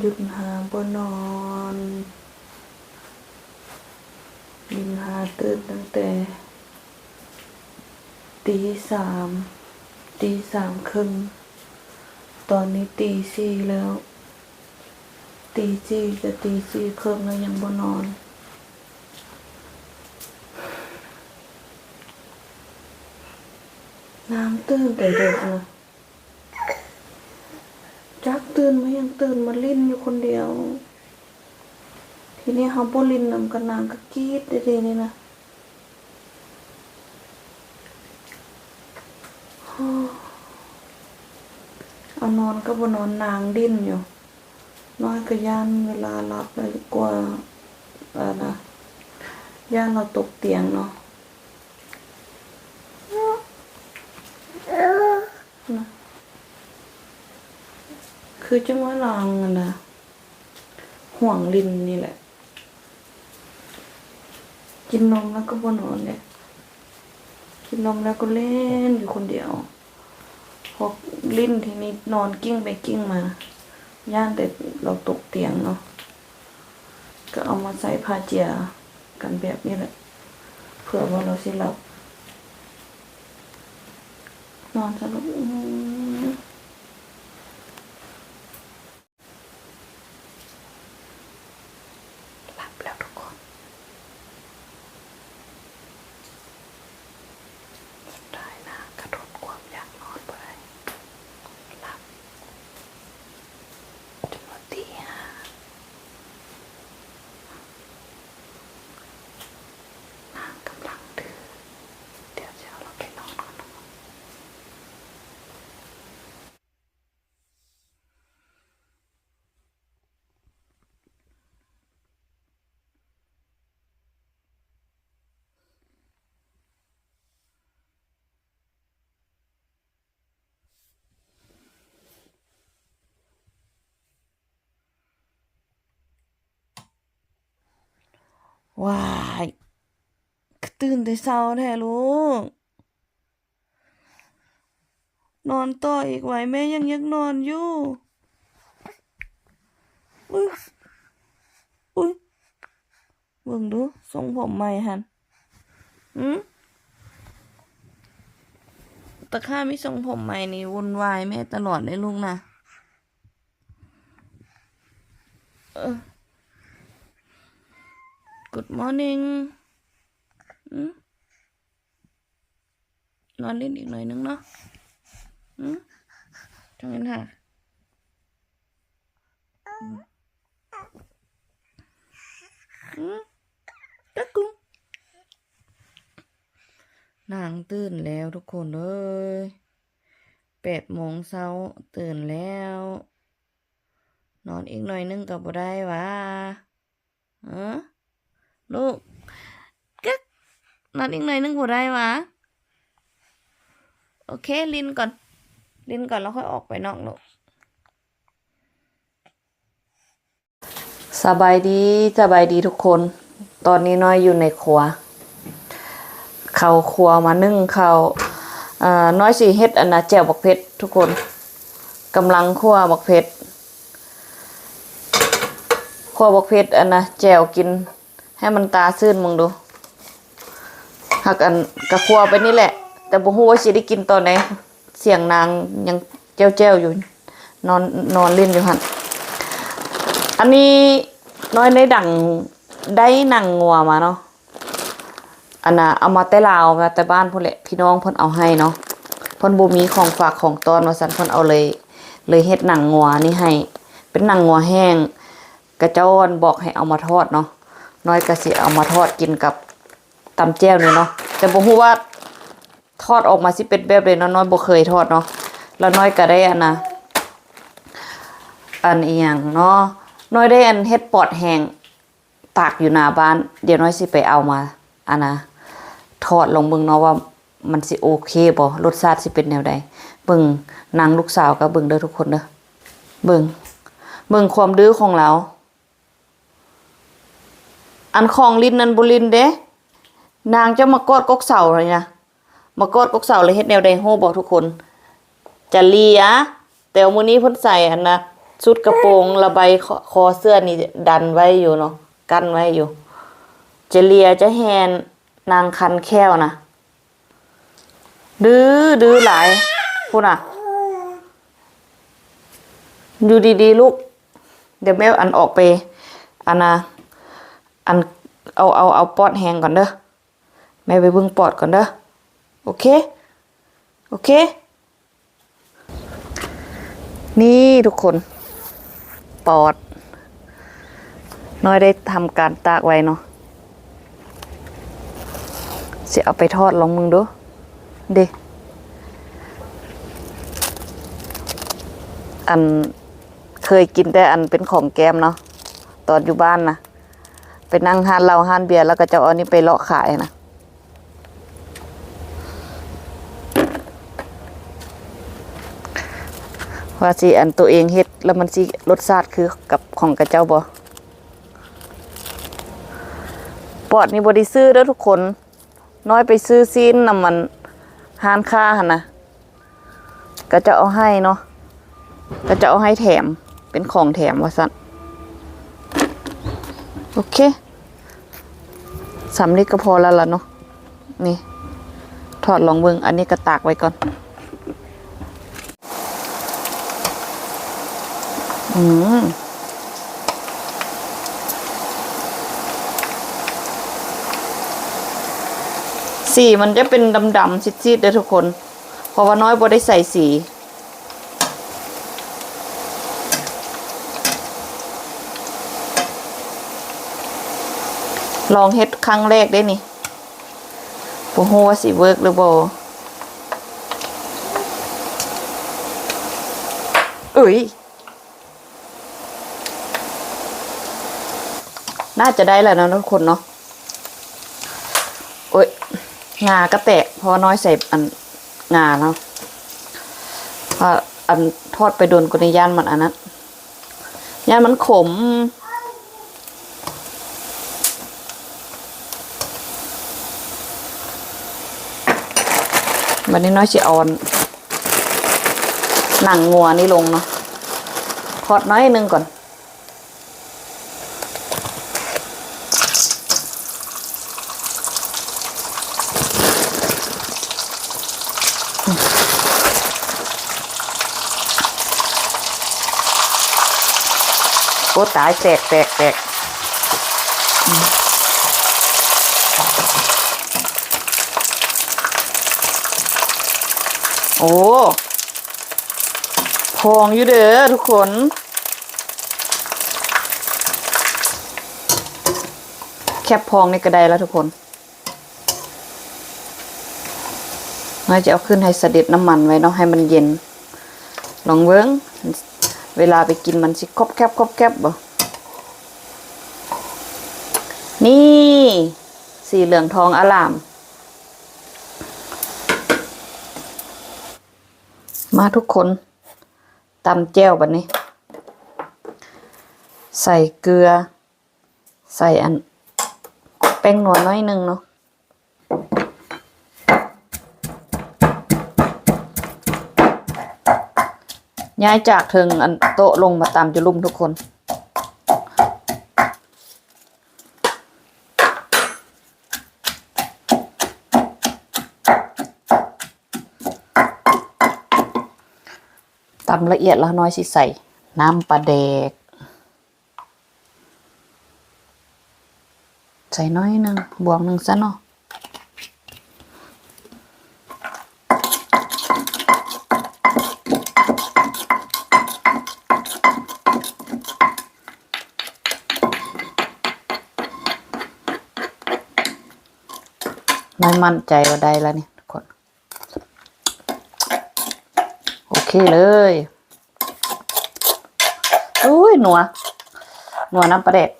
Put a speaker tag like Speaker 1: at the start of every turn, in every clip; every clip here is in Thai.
Speaker 1: หยุดหาบ่นอนลินหาตื่นตั้งแต่ ตีสามตีสามครึ่งตอนนี้ตีสี่แล้ว ตีสี่จะตีสี่ครึ่งแล้วยังบ่นอนน้ำตื่นแต่เด็กนะจัก ตื่นมายังตื่นมาลิ้นอยู่คนเดียว ทีนี้เขาบ่ลิ้นนำกันนางก็กรีดได้ดีนี่นะเอานอนก็บ่นอนนางดิ้นอยู่ น้อยก็ย่านเวลาหลับเลยกลัวอะไรนะย่านเราตกเตียงเนาะนะ คือจังว่าลางนะห่วงลินนี่แหละ กินนมแล้วก็บนอนเลยกินนมแล้วก็เล่นอยู่คนเดียวพอลิ้นทีนี้นอนกิ้งไปกิ้งมา ย่านแต่เราตกเตียงเนาะก็เอามาใส่ผ้าเจียกันแบบนี้แหละเผื่อว่าเราสิหลับนอนสรุปหลับแล้วทุกคน สุดท้ายนะกระโดดความอยากนอนไปหลับจนวันตีห้าน้ำกำลังดื้อเดี๋ยวจะเอาเราไปนอนก่อนนะ ว้ายตื่นแต่เช้าแท้ลูกนอนต่ออีกไหวแม่ยังยังนอนอยู่ อุ้ย อุ้ยเบิ่งดูทรงผมใหม่หันอืมตะข้ามีทรงผมใหม่นี่วุ่นวายแม่ตลอดเลยลูกนะเออ Good morning อืมนอนเล่นอีกหน่อยนึงเนาะอืมจังนั้นค่ะอืมอืมตะกุงนางตื่นแล้วทุกคนเอ้ยแปดโมงเช้าตื่นแล้ว นอนอีกหน่อยนึงก็บ่ได้วะเออ ลูกกึกนอนอีกหน่อยนึงหัวได้วะโอเคลินก่อน ลินก่อนแล้วค่อยออกไปนอกลูกสบายดีสบายดีทุกคน ตอนนี้น้อยอยู่ในครัว เขาครัวมานึ่งเขาวเอ่อน้อยสิเฮ็ดอันนะแจ่วบักเพชรทุกคนกำลังคั่วบักเพชรคั่วบักเพชรอันนะแจ่วกิน ให้มันตาซื่นมึงดูหักอันกระครัวไปนี่แหละ แต่บ่ฮู้ว่าสิได้กินตอนไหนเสียงนางยังแจ้วๆอยู่ นอนนอนเล่นอยู่หันอันนี้น้อยได้ดังได้หนังงัวมาเนาะอันน่ะเอามาแต่ลาวมาแต่บ้านพ่นแหละพี่น้องพ่นเอาให้เนาะพ่นบ่มีของฝากของตอนว่าซั่นพ่นเอาเลย เลยเฮ็ดหนังงัวนี่ให้ เป็นหนังงัวแห้งกระเจ้าอนบอกให้เอามาทอดเนาะ น้อยก็สิเอามาทอดกินกับตำแจ่วนี่เนาะแต่บ่ฮู้ว่าทอดออกมาสิเป็นแบบใดเนาะน้อยบ่เคยทอดเนาะแล้วน้อยก็ได้อันนะอันอีหยังเนาะน้อยได้อันเฮ็ดปอดแห้งตากอยู่หน้าบ้าน เดี๋ยวน้อยสิไปเอามาอันนะทอดลงเบิ่งเนาะว่ามันสิโอเคบ่รสชาติสิเป็นแนวใดเบิ่งนางลูกสาวก็เบิ่งเด้อทุกคนเด้อเบิ่งเบิ่งความดื้อของเรา อันของลินนันบุลินเด้นางจะมากอดกกเสาเลยนะมากอดกกเสาเลยเฮ็ดแนวใดโฮบอกทุกคนจะเลียแต่มื้อนี้เพิ่นใส่อันนะชุดกระโปรงระบายคอคอเสื้อนี่ดันไว้อยู่เนาะกั้นไว้อยู่ จะเลียจะแฮนนางคันแค้วนะดื้อดื้อหลายพูดอะอยู่ดีๆลูก เดี๋ยวแม่อันออกไปอันนะ อันเอาเอาเอาปอดแห้งก่อนเด้อแม่ไปเบิ่งปอดก่อนเด้อโอเค โอเค นี่ทุกคน ปอด น้อยได้ทำการตากไว้เนาะสิเอาไปทอดลองมึงดู เดอันเคยกินแต่อันเป็นของแก้มเนาะตอนอยู่บ้านนะ ไปนั่งหานเหล้าหานเบียร์แล้วก็จะเอาอันนี้ไปเลาะขายนะว่าสิอันตัวเองเฮ็ดแล้วมันสิรสชาติคือกับของกระเจ้าบ่ปอดนี่บ่ได้ซื้อเด้อทุกคน น้อยไปซื้อซีนนำมันหานค้าหั่นนะก็จะเอาให้เนาะก็จะเอาให้แถมเป็นของแถมว่าสันโอเค สำลิดก็พอแล้วล่ะเนาะนี่ ถอดลองเบิงอันนี้ก็ตากไว้ก่อน อืมสีมันจะเป็นดำๆซีดๆเด้อทุกคน เพราะว่าน้อยบ่ได้ใส่สี ลองเฮ็ดครั้งแรกได้นี่บ่ฮู้ว่าสิเวิร์กหรือบ่เอ้ย น่าจะได้แล้วนะทุกคนเนาะโอ้ย งาก็แตกเพราะน้อยใส่อันงาเนาะเพราะอันทอดไปโดนกุนย่านมันอันนั้นย่านมันขม วันนี้น้อยจะเอาอันหนังงัวนี่ลงเนาะทอดน้อยนึงก่อน โอ้ตายแตกแตกแตก โอ้พองอยู่เด้อทุกคนแคบพองในี่ก็ไดแล้วทุกคนน่าจะเอาขึ้นให้เสด็จน้ำมันไว้เนาะให้มันเย็น ลองเบิ้งเวลาไปกินมันสิครอบแคบครบแคบบ่นี่ สีเหลืองทองอลาม มาทุกคนตำแจ้วบัดนี้ ใส่เกลือ ใส่อัน แป้งหนวดน้อยหนึ่งเนาะย้ายจากถึงอันโต๊ะลงมาตามจะลุ่มทุกคน ตำละเอียดแล้วน้อยสิใส่ น้ำปลาแดก ใส่น้อยหนึ่งบวกหนึ่งซะเนาะไม่มั่นใจว่าได้แล้วนี่ ทุกคนโอเคเลยอุ้ยหนัวหนัวน้ำปลาแดก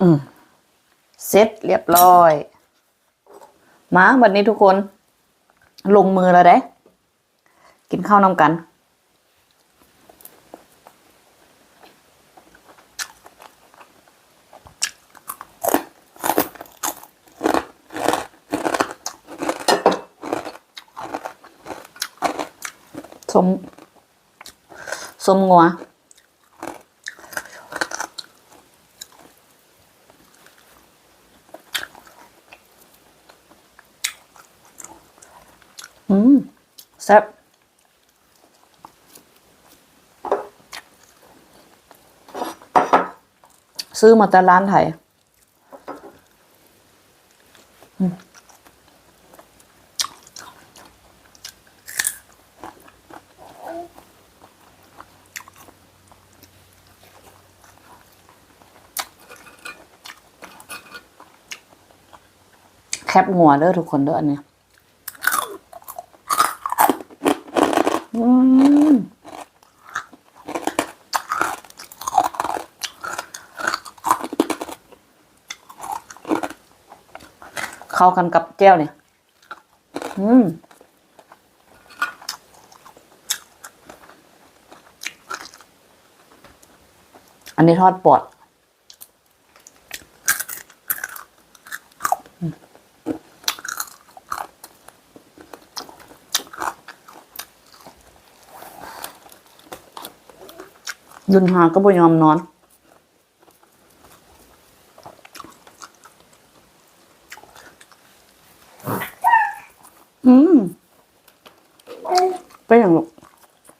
Speaker 1: อืมเสร็จเรียบร้อย มาวันนี้ทุกคน ลงมือแล้วได้ กินข้าวน้ำกัน อ สม สมงัวอืมแซ่บซื้อมาแต่ร้านไทย บงัวเด้อทุกคนเด้ออันเนี้ยเข้ากันกับแก้วเนี่ย อืมอันนี้ทอดปอด ยุนหาก็บ่ยอมนอน อืมไปอย่างลูก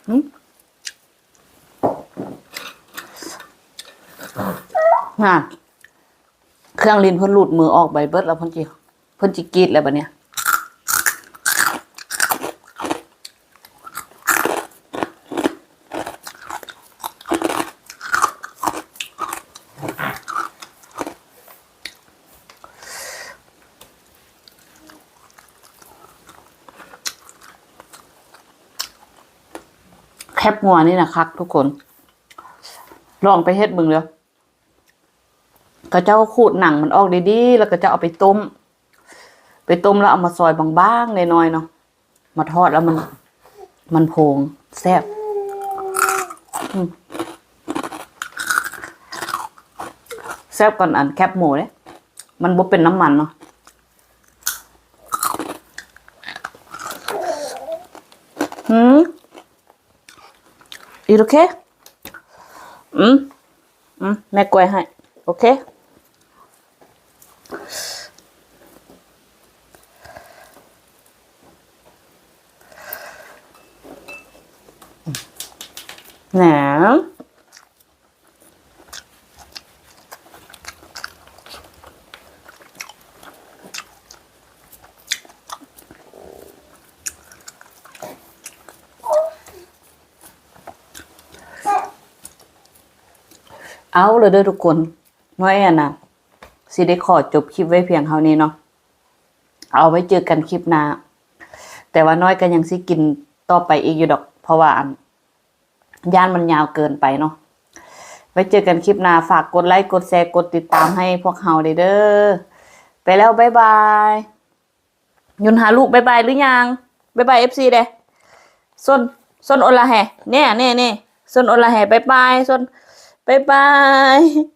Speaker 1: อืมน่ะเครื่องลินเพิ่นหลุดมือออกใบเบิดแล้วเพิ่นจิเพิ่นจิกรีดแล้วบัดเนี้ย บงัวนี่นะคักทุกคน ลองไปเฮ็ดมึงเลยก็เจ้าขูดหนังมันออกดีๆ แล้วก็จะเอาไปต้ม ไปต้มแล้วเอามาซอยบางๆน้อยๆเนาะ มาทอดแล้วมัน มันโพงแซ่บแซ่บก่อนอันแคบหมูเลยมันบ่เป็นน้ำมันเนาะ หืม Is it okay? อืมอืมแม่กล้วย เอาเลยเด้อทุกคนน้อยอะนะสิได้ขอจบคลิปไว้เพียงเท่านี้เนาะเอาไว้เจอกันคลิปหน้าแต่ว่าน้อยก็ยังสิกินต่อไปอีกอยู่ดอก เพราะว่าอันย่านมันยาวเกินไปเนาะไว้เจอกันคลิปหน้าฝากกดไลค์กดแชร์กดติดตามให้พวกเฮาเด้อไปแล้วบ๊ายบายยุนหาลูกบ๊ายบายหรือยังบ๊ายบายเอฟซีเด้ส้นส้นโอลาแฮเนี่ยเนี่ยเนี่ยส้นโอลาแฮบ๊ายบายส้น บ๊ายบาย